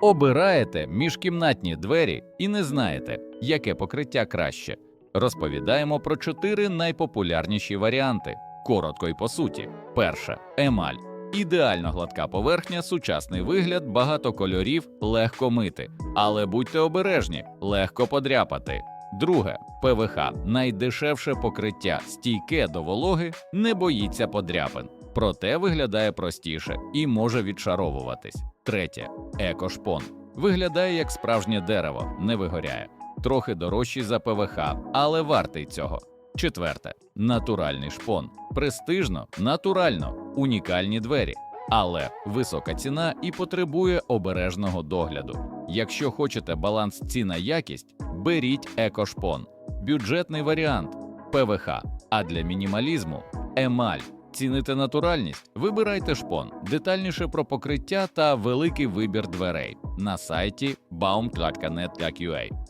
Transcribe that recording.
Обираєте міжкімнатні двері і не знаєте, яке покриття краще. Розповідаємо про чотири найпопулярніші варіанти. Коротко й по суті. Перше емаль. Ідеально гладка поверхня, сучасний вигляд, багато кольорів, легко мити. Але будьте обережні, легко подряпати. Друге ПВХ найдешевше покриття, стійке до вологи, не боїться подряпин. Проте виглядає простіше і може відшаровуватись. Третє екошпон. Виглядає як справжнє дерево, не вигоряє. Трохи дорожчий за ПВХ, але вартий цього. Четверте натуральний шпон. Престижно, натурально, унікальні двері. Але висока ціна і потребує обережного догляду. Якщо хочете баланс ціна якість, беріть екошпон. Бюджетний варіант ПВХ. А для мінімалізму емаль. Ціните натуральність, вибирайте шпон, детальніше про покриття та великий вибір дверей. На сайті baum.net.ua.